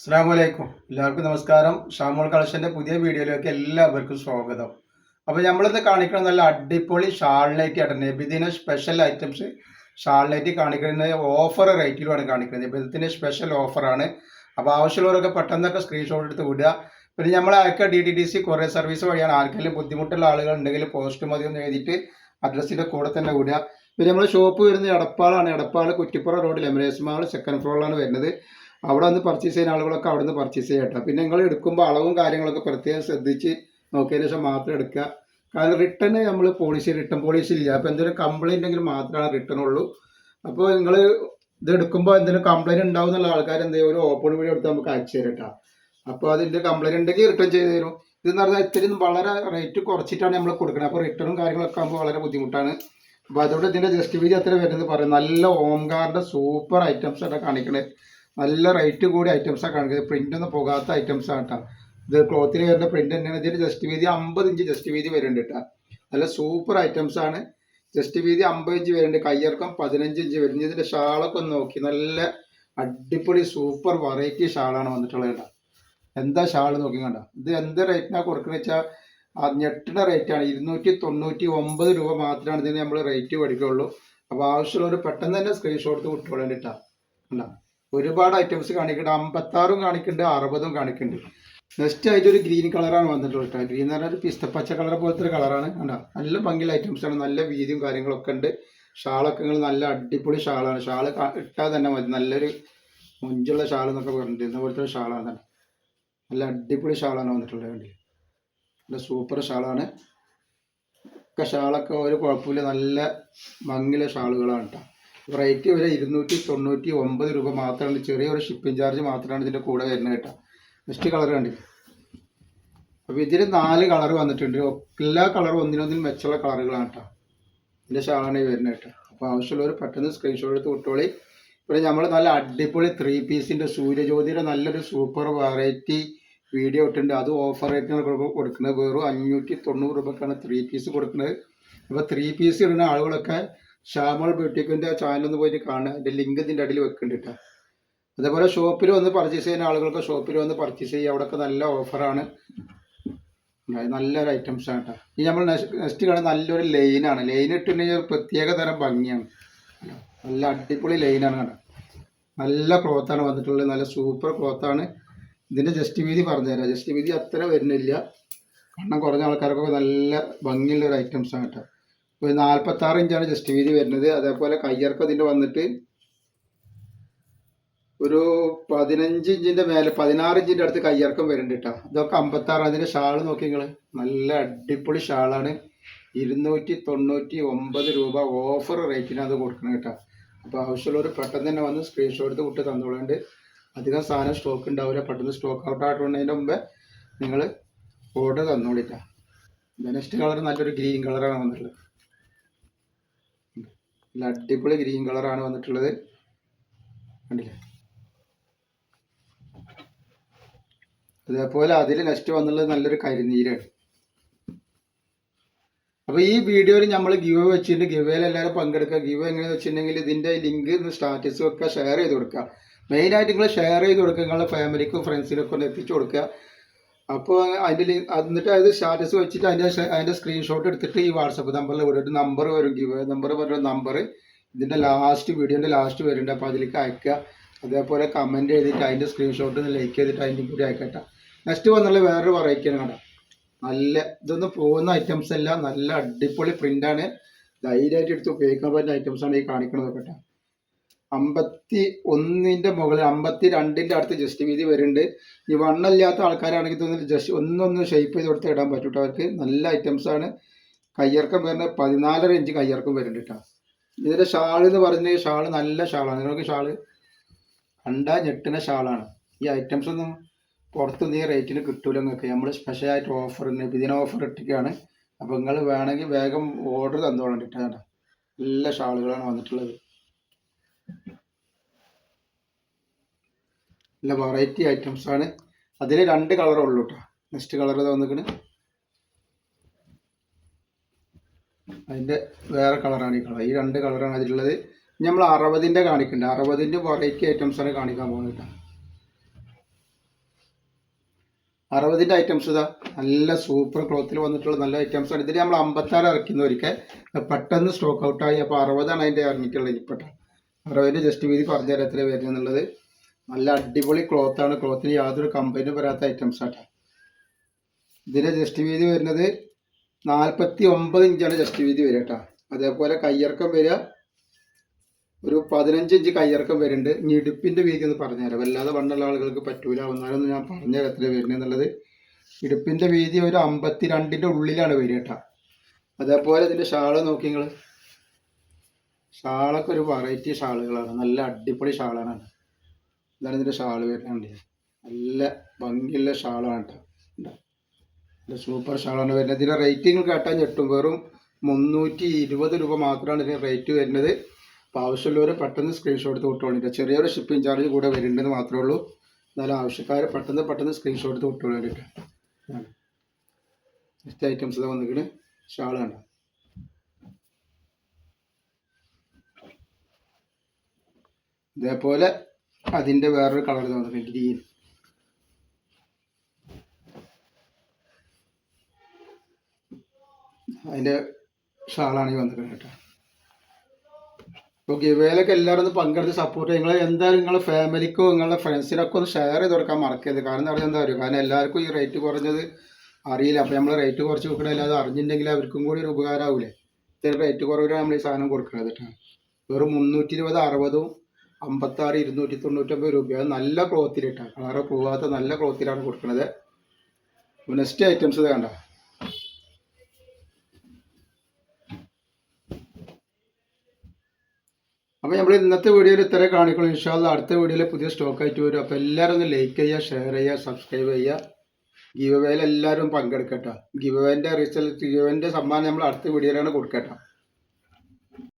അസ്സാമലൈക്കും എല്ലാവർക്കും നമസ്കാരം. ഷാമോൾ കളക്ഷന്റെ പുതിയ വീഡിയോയിലേക്ക് എല്ലാവർക്കും സ്വാഗതം. അപ്പോൾ നമ്മളിന്ന് കാണിക്കുന്ന നല്ല അടിപൊളി ഷാളിനൈറ്റ് ആയിട്ട് നബിദിന സ്പെഷ്യൽ ഐറ്റംസ് ഷാളിനൈറ്റ് കാണിക്കുന്നത് ഓഫർ റേറ്റിലുമാണ് കാണിക്കുന്നത്. നബിദിന സ്പെഷ്യൽ ഓഫറാണ് അപ്പോൾ ആവശ്യമുള്ളവരൊക്കെ പെട്ടെന്നൊക്കെ സ്ക്രീൻഷോട്ട് എടുത്ത് വിടുക. പിന്നെ നമ്മൾ അയക്കുക D T D C courier service വഴിയാണ് ആർക്കെങ്കിലും ബുദ്ധിമുട്ടുള്ള ആളുകൾ ഉണ്ടെങ്കിൽ പോസ്റ്റ് മതി ഒന്ന് എഴുതിയിട്ട് അഡ്രസ്സിന്റെ കൂടെ തന്നെ വിടുക. പിന്നെ നമ്മൾ ഷോപ്പ് വരുന്നത് എടപ്പാളാണ്. എടപ്പാൾ കുറ്റിപ്പുറ റോഡിൽ എമരേസ് മാൾ സെക്കൻഡ് ഫ്ലോറിലാണ് വരുന്നത്. അവിടെ വന്ന് പർച്ചേസ് ചെയ്യുന്ന ആളുകളൊക്കെ അവിടെ നിന്ന് പർച്ചേസ് ചെയ്യട്ടോ പിന്നെ നിങ്ങൾ എടുക്കുമ്പോൾ അളവും കാര്യങ്ങളൊക്കെ പ്രത്യേകം ശ്രദ്ധിച്ച് നോക്കിയതിന് ശേഷം മാത്രം എടുക്കുക. കാരണം റിട്ടേൺ നമ്മൾ പോളിസി റിട്ടേൺ പോളിസി ഇല്ല. അപ്പോൾ എന്തെങ്കിലും കംപ്ലൈന്റ് ഉണ്ടെങ്കിൽ മാത്രമാണ് റിട്ടേൺ ഉള്ളൂ. അപ്പോൾ നിങ്ങൾ ഇത് എടുക്കുമ്പോൾ എന്തെങ്കിലും കംപ്ലൈന്റ് ഉണ്ടാവും എന്നുള്ള ആൾക്കാർ എന്ത് ചെയ്യും? ഒരു ഓപ്പൺ വീഡിയോ എടുത്ത് നമുക്ക് അയച്ചു തരും അപ്പോൾ അതിന്റെ കംപ്ലൈന്റ് ഉണ്ടെങ്കിൽ റിട്ടേൺ ചെയ്ത് തരും. ഇതെന്ന് പറഞ്ഞാൽ ഇത്രയും വളരെ റേറ്റ് കുറച്ചിട്ടാണ് നമ്മൾ കൊടുക്കുന്നത് അപ്പോൾ റിട്ടേണും കാര്യങ്ങളൊക്കെ ആകുമ്പോൾ വളരെ ബുദ്ധിമുട്ടാണ്. അപ്പോൾ അതുകൊണ്ട് ഇതിന്റെ ജസ്റ്റ് വീതി അത്ര വരുന്നത് പറയും. നല്ല ഓംകാറിന്റെ സൂപ്പർ ഐറ്റംസ് ആണ് കാണിക്കണത് നല്ല റേറ്റ് കൂടി ഐറ്റംസാണ് കാണിക്കുന്നത്. പ്രിന്റ് ഒന്നും പോകാത്ത ഐറ്റംസ് ആണ് കേട്ടോ ഇത് ക്ലോത്തിൽ വരുന്ന പ്രിന്റ് തന്നെയാണ്. ഇതിന് ജസ്റ്റ് വീതി അമ്പത് ഇഞ്ച് ജസ്റ്റ് വീതി വരുന്നുണ്ട് കേട്ടോ നല്ല സൂപ്പർ ഐറ്റംസ് ആണ്. ജസ്റ്റ് വീതി അമ്പത് ഇഞ്ച് വരുന്നുണ്ട്. കയ്യിറക്കം പതിനഞ്ച് ഇഞ്ച് വരുന്നത് ഇതിന്റെ ഷാളൊക്കെ ഒന്ന് നോക്കി. നല്ല അടിപൊളി സൂപ്പർ വെറൈറ്റി ഷാളാണ് വന്നിട്ടുള്ളത് കേട്ടോ എന്താ ഷാൾ നോക്കി കണ്ട ഇത് എന്ത് റേറ്റിനാണ് കൊടുക്കുന്നത് വെച്ചാൽ ആ ഞെട്ടുന്ന റേറ്റാണ് ഇരുന്നൂറ്റി തൊണ്ണൂറ്റി ഒമ്പത് രൂപ മാത്രമാണ് ഇതിന് നമ്മൾ റേറ്റ് പഠിക്കുകയുള്ളൂ അപ്പോൾ ആവശ്യമുള്ളവർ പെട്ടെന്ന് തന്നെ സ്ക്രീൻഷോട്ട് വിട്ടുകൊള്ളേണ്ടിട്ടാ കണ്ടോ? ഒരുപാട് ഐറ്റംസ് കാണിക്കുന്നുണ്ട് അമ്പത്താറും കാണിക്കുന്നുണ്ട് അറുപതും കാണിക്കുന്നുണ്ട് നെക്സ്റ്റ് ആയിട്ട് ഒരു ഗ്രീൻ കളറാണ് വന്നിട്ടുള്ളത് കേട്ടോ ഗ്രീൻ എന്ന് പറഞ്ഞാൽ ഒരു പിസ്തപ്പച്ച കളർ പോലത്തെ ഒരു കളറാണ് കണ്ടോ? നല്ല ഭംഗിയുള്ള ഐറ്റംസ് ആണ്. നല്ല വീതിയും കാര്യങ്ങളൊക്കെ ഉണ്ട്. ഷാളൊക്കെ നല്ല അടിപൊളി ഷാളാണ്. ഷാൾ ഇട്ടാൽ തന്നെ മതി. നല്ലൊരു മുഞ്ചുള്ള ഷാൾ എന്നൊക്കെ പറഞ്ഞിട്ട് ഇന്നപോലത്തെ ഒരു ഷാളാണ് തന്നെ. നല്ല അടിപൊളി ഷാളാണ് വന്നിട്ടുള്ളത് നല്ല സൂപ്പർ ഷാളാണ്. ഒക്കെ ഷാളൊക്കെ ഒരു കുഴപ്പമില്ല. നല്ല ഭംഗിയുള്ള ഷാളുകളാണ് കേട്ടോ റേറ്റ് വരെ ഇരുന്നൂറ്റി തൊണ്ണൂറ്റി ഒമ്പത് രൂപ മാത്രമാണ്. ചെറിയൊരു ഷിപ്പിംഗ് ചാർജ് മാത്രമാണ് ഇതിന്റെ കൂടെ വരുന്നത് കേട്ടോ. നെക്സ്റ്റ് കളർ കണ്ടി അപ്പോൾ ഇതിൽ നാല് കളർ വന്നിട്ടുണ്ട്. എല്ലാ കളറും ഒന്നിനൊന്നിനും മെച്ചമുള്ള കളറുകളാണ് കേട്ടോ. ഇതിന്റെ ഷാളാണ് വരുന്നത് കേട്ടോ. അപ്പോൾ ആവശ്യമുള്ളവർ പെട്ടെന്ന് സ്ക്രീൻഷോട്ട് എടുത്ത് വിട്ടോളി. പിന്നെ നമ്മൾ നല്ല അടിപൊളി ത്രീ പീസിന്റെ സൂര്യജ്യോതിയുടെ നല്ലൊരു സൂപ്പർ വെറൈറ്റി വീഡിയോ ഇട്ടിട്ടുണ്ട്. അത് ഓഫർ റേറ്റിനാണ് കൊടുക്കുന്നത്. വെറും അഞ്ഞൂറ്റി തൊണ്ണൂറ് രൂപക്കാണ് ത്രീ പീസ് കൊടുക്കുന്നത്. അപ്പോൾ ത്രീ പീസ് ഇടുന്ന ആളുകളൊക്കെ ശ്യാമൾ ബ്യൂട്ടിക്കിന്റെ ചാനലൊന്ന് പോയിട്ട് കാണുക. അതിന്റെ ലിങ്ക് ഇതിന്റെ അടിയിൽ വെക്കുന്നുണ്ട് കേട്ടോ അതേപോലെ ഷോപ്പിൽ വന്ന് പർച്ചേസ് ചെയ്യുന്ന ആളുകൾക്ക് ഷോപ്പിൽ വന്ന് പർച്ചേസ് ചെയ്യുക. അവിടെയൊക്കെ നല്ല ഓഫറാണ് നല്ലൊരു ഐറ്റംസ് ആണ് കേട്ടോ ഈ നമ്മൾ നെക്സ്റ്റ് കാണുന്ന നല്ലൊരു ലൈനാണ് ലൈൻ ഇട്ടുണ്ടെങ്കിൽ ഒരു പ്രത്യേക തരം ഭംഗിയാണ്. നല്ല അടിപൊളി ലൈനാണ് കേട്ടോ നല്ല ക്ലോത്താണ് വന്നിട്ടുള്ളത്. നല്ല സൂപ്പർ ക്ലോത്താണ് ഇതിന്റെ ജസ്റ്റ് വീതി പറഞ്ഞുതരാം ജസ്റ്റ് വീതി അത്ര വരുന്നില്ല. കണ്ണം കുറഞ്ഞ ആൾക്കാർക്കൊക്കെ നല്ല ഭംഗിയുള്ള ഒരു ഐറ്റംസ് ആണ് കേട്ടോ ഒരു നാൽപ്പത്താറ് ഇഞ്ചാണ് ജസ്റ്റ് വീതി വരുന്നത്. അതേപോലെ കയ്യിറക്കം ഇതിന്റെ വന്നിട്ട് ഒരു പതിനഞ്ച് ഇഞ്ചിന്റെ മേലെ പതിനാറ് ഇഞ്ചിന്റെ അടുത്ത് കയ്യിറക്കം വരുന്നുണ്ട് കേട്ടോ ഇതൊക്കെ അമ്പത്താറ് അതിന്റെ ഷാൾ നോക്കി നിങ്ങൾ നല്ല അടിപൊളി ഷാളാണ് ഇരുന്നൂറ്റി തൊണ്ണൂറ്റി ഒമ്പത് രൂപ ഓഫർ റേറ്റിന് അത് കൊടുക്കണം കേട്ടോ അപ്പോൾ ആവശ്യമുള്ളവർ പെട്ടെന്ന് തന്നെ വന്ന് സ്ക്രീൻഷോട്ട് എടുത്ത് വിട്ട് തന്നോളുണ്ട് അധികം സാധനം സ്റ്റോക്ക് ഉണ്ടാവില്ല. പെട്ടെന്ന് സ്റ്റോക്ക് ഔട്ട് ആയിട്ടുള്ളതിന്റെ മുമ്പേ നിങ്ങൾ ഓർഡർ തന്നോളിട്ടാ നെക്സ്റ്റ് കളർ നല്ലൊരു ഗ്രീൻ കളറാണ് വന്നിട്ടുള്ളത്. നല്ല അടിപൊളി ഗ്രീൻ കളറാണ് വന്നിട്ടുള്ളത്. കണ്ടില്ലേ? അതേപോലെ അതിൽ നെക്സ്റ്റ് വന്നുള്ളത് നല്ലൊരു കരിനീരാണ്. അപ്പോൾ ഈ വീഡിയോയിൽ നമ്മൾ ഗിവ് വെച്ചിട്ടുണ്ട്. ഗിവേയിൽ എല്ലാവരും പങ്കെടുക്കുക. ഗിവ് എങ്ങനെയാണെന്ന് വെച്ചിട്ടുണ്ടെങ്കിൽ ഇതിന്റെ ലിങ്ക് സ്റ്റാറ്റസ് ഒക്കെ ഷെയർ ചെയ്ത് കൊടുക്കുക. മെയിനായിട്ട് നിങ്ങൾ ഷെയർ ചെയ്ത് കൊടുക്കുക. നിങ്ങളുടെ ഫാമിലിക്കും ഫ്രണ്ട്സിനൊക്കെ ഒന്ന് എത്തിച്ചു കൊടുക്കുക. അപ്പോൾ അതിന്റെ എന്നിട്ട് അത് സ്റ്റാറ്റസ് വെച്ചിട്ട് അതിന്റെ അതിന്റെ സ്ക്രീൻഷോട്ട് എടുത്തിട്ട് ഈ വാട്സപ്പ് നമ്പറിൽ ഒരു നമ്പർ വരും ഗിവ് നമ്പർ പറഞ്ഞ നമ്പർ ഇതിന്റെ ലാസ്റ്റ് വീഡിയോന്റെ ലാസ്റ്റ് വരുന്നുണ്ട്. അപ്പോൾ അതിലേക്ക് അയക്കുക. അതേപോലെ കമന്റ് ചെയ്തിട്ട് അതിന്റെ സ്ക്രീൻഷോട്ട് ലൈക്ക് ചെയ്തിട്ട് അതിന്റെ കൂടി അയക്കട്ടെ. നെക്സ്റ്റ് വന്നുള്ള വേറൊരു വെറൈറ്റിയാണ് കേട്ടോ നല്ല ഇതൊന്നും പോകുന്ന ഐറ്റംസ് എല്ലാം നല്ല അടിപൊളി പ്രിന്റ് ആണ്. ധൈര്യമായിട്ട് എടുത്ത് ഉപയോഗിക്കാൻ പറ്റുന്ന ആണ് ഈ കാണിക്കുന്നത് കേട്ടോ. അമ്പത്തി ഒന്നിന്റെ മുകളിൽ അമ്പത്തി രണ്ടിന്റെ അടുത്ത് ജസ്റ്റ് വീതി വരുന്നുണ്ട്. ഈ വണ്ണമില്ലാത്ത ആൾക്കാരാണെങ്കിൽ തോന്നുന്നു ജസ്റ്റ് ഒന്നൊന്ന് ഷേപ്പ് ചെയ്ത് കൊടുത്ത് ഇടാൻ പറ്റും കേട്ടോ അവർക്ക് നല്ല ഐറ്റംസാണ് കയ്യിറക്കം വരുന്നത് പതിനാലര ഇഞ്ച് കയ്യർക്കം വരുന്നുണ്ട് കേട്ടോ ഇതിന്റെ ഷാൾ എന്ന് പറഞ്ഞ ഷാൾ നല്ല ഷാളാണ്. നിങ്ങൾക്ക് ഷാൾ കണ്ടാ ഞെട്ടിന ഷാളാണ്. ഈ ഐറ്റംസ് ഒന്നും പുറത്തുനിന്ന് നീ റേറ്റിന് കിട്ടൂല നിങ്ങൾക്ക്. നമ്മൾ സ്പെഷ്യലായിട്ട് ഓഫർ ഇതിന് ഓഫർ ഇട്ടിട്ടാണ് അപ്പോൾ നിങ്ങൾ വേണമെങ്കിൽ വേഗം ഓർഡർ തന്നോളാം കേട്ടോ നല്ല ഷാളുകളാണ് വന്നിട്ടുള്ളത്. നല്ല വെറൈറ്റി ഐറ്റംസ് ആണ്. അതിൽ രണ്ട് കളറേ ഉള്ളൂ കേട്ടോ നെക്സ്റ്റ് കളർ വന്നിക്കണ്. അതിന്റെ വേറെ കളറാണ് ഈ കളർ ഈ രണ്ട് കളറാണ് അതിലുള്ളത്. നമ്മൾ അറുപതിന്റെ കാണിക്കുന്നുണ്ട് അറുപതിന്റെ വെറൈറ്റി ഐറ്റംസ് ആണ് കാണിക്കാൻ പോകുന്നത് കേട്ടോ അറുപതിന്റെ ഐറ്റംസ് ഇതാ നല്ല സൂപ്പർ ക്ലോത്തിൽ വന്നിട്ടുള്ള നല്ല ഐറ്റംസ് ആണ്. ഇതിന് നമ്മൾ അമ്പത്താറ് ഇറക്കുന്ന ഒരിക്കൽ. പെട്ടെന്ന് സ്റ്റോക്ക് ഔട്ടായി അപ്പോൾ അറുപതാണ് അതിന്റെ ഇറങ്ങിയിട്ടുള്ളത് ഇപ്പോട്ടെ അറുപതിന്റെ ജസ്റ്റ് വീതി പറഞ്ഞു തരാം എത്ര നല്ല അടിപൊളി ക്ലോത്താണ് ക്ലോത്തിന് യാതൊരു കംപ്ലൈന്റും വരാത്ത ഐറ്റംസ് ആട്ടെ ഇതിന്റെ ജസ്റ്റ് വീതി വരുന്നത് നാൽപ്പത്തി ഒമ്പത് ഇഞ്ചാണ് ജസ്റ്റ് വീതി വരിക കേട്ടോ അതേപോലെ കയ്യിറക്കം വരിക. ഒരു പതിനഞ്ച് ഇഞ്ച് കയ്യിറക്കം വരുന്നുണ്ട്. ഇനി വീതി എന്ന് പറഞ്ഞുതരാം വല്ലാതെ വണ്ണുള്ള ആളുകൾക്ക് പറ്റൂല. എന്നാലും ഞാൻ പറഞ്ഞുതരാം എത്ര വരുന്നത് എന്നുള്ളത്. ഇടുപ്പിന്റെ വീതി ഒരു അമ്പത്തി രണ്ടിന്റെ ഉള്ളിലാണ് വരിക കേട്ടോ അതേപോലെ ഇതിന്റെ ഷാൾ നോക്കി നിങ്ങൾ ഷാളൊക്കെ ഒരു വെറൈറ്റി ഷാളുകളാണ്. നല്ല അടിപൊളി ഷാളാണ് ഇതാണ് ഇതിന്റെ ഷാൾ വരുന്നുണ്ട് നല്ല ഭംഗിയുള്ള ഷാളാണ് കേട്ടോ. സൂപ്പർ ഷാളാണ് വരുന്നത്. ഇതിന്റെ റേറ്റിംഗ് കേട്ടാൽ ഞെട്ടും. വെറും മുന്നൂറ്റി ഇരുപത് രൂപ മാത്രമാണ് ഇതിന് റേറ്റ് വരുന്നത്. അപ്പോൾ ആവശ്യമുള്ളവർ പെട്ടെന്ന് സ്ക്രീൻഷോട്ട് എടുത്ത് വിട്ടോളിട്ട് ചെറിയൊരു ഷിപ്പിംഗ് ചാർജ് കൂടെ വരുന്നുണ്ടെന്ന് മാത്രമേ ഉള്ളൂ. എന്നാലും ആവശ്യക്കാർ പെട്ടെന്ന് പെട്ടെന്ന് സ്ക്രീൻഷോട്ട് എടുത്ത് വിട്ടോളി വേണ്ടിയിട്ട് നെക്സ്റ്റ് ഐറ്റംസ് വന്നിട്ട് ഷാൾ ഷാളാണ് ഇതേപോലെ അതിന്റെ വേറൊരു കളർ തോന്നുന്നു ഗ്രീൻ അതിന്റെ ഷാളാണ് ഈ കേട്ടോ. ഓക്കെ ഇവയിലൊക്കെ എല്ലാവരും ഒന്ന് പങ്കെടുത്ത് സപ്പോർട്ട് നിങ്ങൾ എന്തായാലും നിങ്ങളുടെ ഫാമിലിക്കോ നിങ്ങളുടെ ഫ്രണ്ട്സിനൊക്കെ ഒന്ന് ഷെയർ ചെയ്ത് കൊടുക്കാൻ മറക്കരുത്. കാരണം പറയുക എന്താ പറയുക കാരണം എല്ലാവർക്കും ഈ റേറ്റ് കുറഞ്ഞത് അറിയില്ല. അപ്പോൾ നമ്മൾ റേറ്റ് കുറച്ച് കൊടുക്കണ അല്ലാതെ അറിഞ്ഞിട്ടുണ്ടെങ്കിൽ അവർക്കും കൂടി ഒരു ഉപകാരമാവില്ലേ ഇത്ര റേറ്റ് കുറവിലാണ് നമ്മൾ ഈ സാധനം കൊടുക്കുന്നത് കേട്ടോ. വെറും മുന്നൂറ്റി ഇരുപത് അറുപതും അമ്പത്താറ് ഇരുന്നൂറ്റി രൂപ. അത് നല്ല ക്ലോത്തിലിട്ടാണ് കളറ് പോവാത്ത നല്ല ക്ലോത്തിലാണ് കൊടുക്കുന്നത് നെക്സ്റ്റ് ഐറ്റംസ് ഇത് കണ്ട? അപ്പോൾ നമ്മൾ ഇന്നത്തെ വീഡിയോയിൽ ഇത്ര കാണിക്കണം ഇൻഷാല്ല അടുത്ത വീഡിയോയിൽ പുതിയ സ്റ്റോക്ക് ആയിട്ട് വരും. അപ്പോൾ എല്ലാവരും ഒന്ന് ലൈക്ക് ചെയ്യുക ഷെയർ ചെയ്യുക സബ്സ്ക്രൈബ് ചെയ്യുക. ഗീവ് വേയിൽ എല്ലാവരും പങ്കെടുക്കട്ടെ. ഗീവ് വേന്റെ റിസൾട്ട് ഗീവ് സമ്മാനം നമ്മൾ അടുത്ത വീഡിയോയിലാണ് കൊടുക്കട്ടോ.